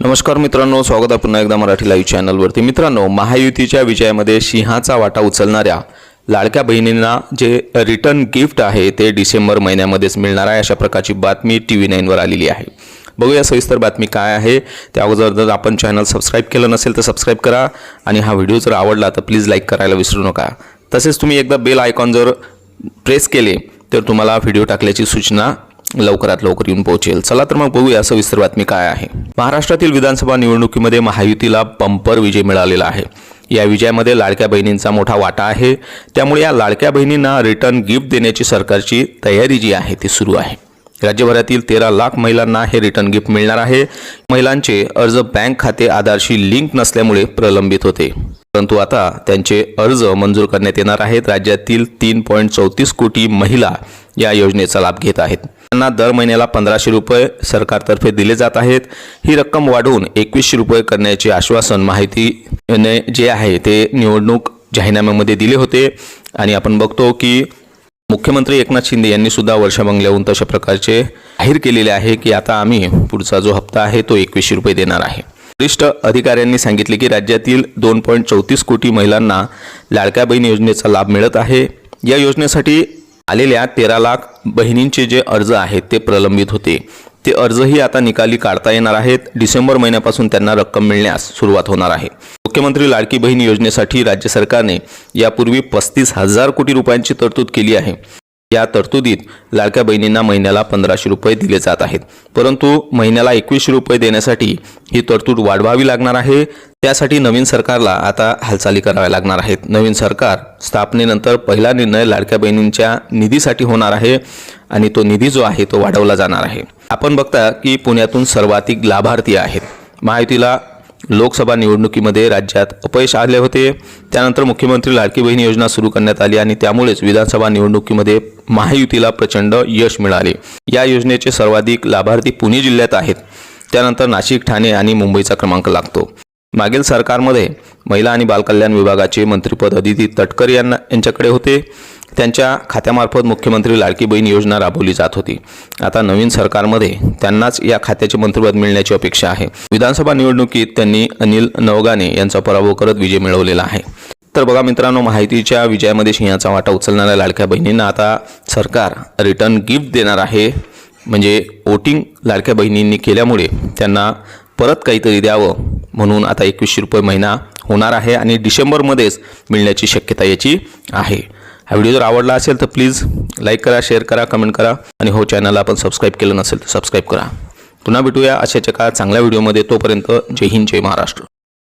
नमस्कार मित्रांनो स्वागत आहे पुन्हा एकदा मराठी लाईव्ह चॅनलवरती मित्रांनो महायुतीच्या विजयामध्ये सिंहाचा वाटा उचलणाऱ्या लाडक्या बहिणींना जे रिटर्न गिफ्ट आहे ते डिसेंबर महिन्यामध्येच मिळणार आहे अशा प्रकारची बातमी टी व्ही नाईनवर आलेली आहे. बघूया सविस्तर बातमी काय आहे. त्या अगोदर जर आपण चॅनल सबस्क्राईब केलं नसेल तर सबस्क्राईब करा आणि हा व्हिडिओ जर आवडला तर प्लीज लाईक करायला विसरू नका. तसेच तुम्ही एकदा बेल आयकॉन जर प्रेस केले तर तुम्हाला व्हिडिओ टाकल्याची सूचना लवकरात लवकर येऊन पोहोचेल. चला तर मग बघूया सविस्तर बातमी काय आहे. महाराष्ट्रातील विधानसभा निवडणुकीमध्ये महायुतीला पंपर विजय मिळालेला आहे. या विजयामध्ये लाडक्या बहिणींचा मोठा वाटा आहे. त्यामुळे या लाडक्या बहिणींना रिटर्न गिफ्ट देण्याची सरकारची तयारी जी आहे ती सुरू आहे. राज्यभरातील तेरा लाख महिलांना हे रिटर्न गिफ्ट मिळणार आहे. महिलांचे अर्ज बँक खाते आधारशी लिंक नसल्यामुळे प्रलंबित होते. परंतु आता त्यांचे अर्ज मंजूर करण्यात येणार आहेत. राज्यातील तीन पॉईंट चौतीस कोटी महिला या योजनेचा लाभ घेत आहेत. त्यांना दर महिन्याला पंधराशे रुपये सरकारतर्फे दिले जात आहेत. ही रक्कम वाढवून एकवीसशे रुपये करण्याचे आश्वासन माहितीने जे आहे ते निवडणूक जाहीरनाम्यामध्ये दिले होते. आणि आपण बघतो की मुख्यमंत्री एकनाथ शिंदे यांनी सुद्धा वर्षा बंगल्याहून तशा प्रकारचे जाहीर केलेले आहे की आता आम्ही पुढचा जो हप्ता आहे तो एकवीसशे रुपये देणार आहे. वरिष्ठ अधिकाऱ्यांनी सांगितले की राज्यातील दोन पॉईंट चौतीस कोटी महिलांना लाडक्या बहीण योजनेचा लाभ मिळत आहे. या योजनेसाठी आलेल्या तेरा लाख बहिणींचे जे अर्ज आहेत ते प्रलंबित होते. ते अर्जही आता निकाली काढता येणार आहेत. डिसेंबर महिन्यापासून त्यांना रक्कम मिळण्यास सुरुवात होणार आहे. मुख्यमंत्री लाडकी बहीण योजनेसाठी राज्य सरकारने यापूर्वी पस्तीस हजार कोटी रुपयांची तरतूद केली आहे. या तरतुदीत लाडक्या बहिणींना महिन्याला पंधराशे रुपये दिले जात आहेत. परंतु महिन्याला एकवीसशे रुपये देण्यासाठी ही तरतूद वाढवावी लागणार आहे. त्यासाठी नवीन सरकारला आता हालचाली कराव्या लागणार आहेत. नवीन सरकार स्थापनेनंतर पहिला निर्णय लाडक्या बहिणींच्या निधीसाठी होणार आहे आणि तो निधी जो आहे तो वाढवला जाणार आहे. आपण बघता की पुण्यातून सर्वाधिक लाभार्थी आहेत. महायुतीला लोकसभा निवडणुकीमध्ये राज्यात अपयश आले होते. त्यानंतर मुख्यमंत्री लाडकी बहीण योजना सुरू करण्यात आली आणि त्यामुळेच विधानसभा निवडणुकीमध्ये महायुतीला प्रचंड यश मिळाले. या योजनेचे सर्वाधिक लाभार्थी पुणे जिल्ह्यात आहेत. त्यानंतर नाशिक ठाणे आणि मुंबईचा क्रमांक लागतो. मागील सरकारमध्ये महिला आणि बालकल्याण विभागाचे मंत्रीपद अदिती तटकर यांना यांच्याकडे होते. त्यांच्या खात्यामार्फत मुख्यमंत्री लाडकी बहीण योजना राबवली जात होती. आता नवीन सरकारमध्ये त्यांनाच या खात्याचे मंत्रिपद मिळण्याची अपेक्षा आहे. विधानसभा निवडणुकीत त्यांनी अनिल नवगाने यांचा पराभव करत विजय मिळवलेला आहे. तर बघा मित्रांनो माहितीच्या विजयामध्ये सिंहाचा वाटा उचलणाऱ्या लाडक्या बहिणींना आता सरकार रिटर्न गिफ्ट देणार आहे. म्हणजे वोटिंग लाडक्या बहिणींनी केल्यामुळे त्यांना परत काहीतरी द्यावं म्हणून आता एकवीसशे रुपये महिना होणार आहे आणि डिसेंबरमध्येच मिळण्याची शक्यता याची आहे. हा व्हिडिओ जर आवडला असेल तर प्लीज लाईक करा शेअर करा कमेंट करा आणि हो चॅनलला आपण सबस्क्राईब केलं नसेल तर सबस्क्राईब करा. पुन्हा भेटूया अशाच एका चांगल्या व्हिडिओमध्ये. तोपर्यंत जय हिंद जय महाराष्ट्र.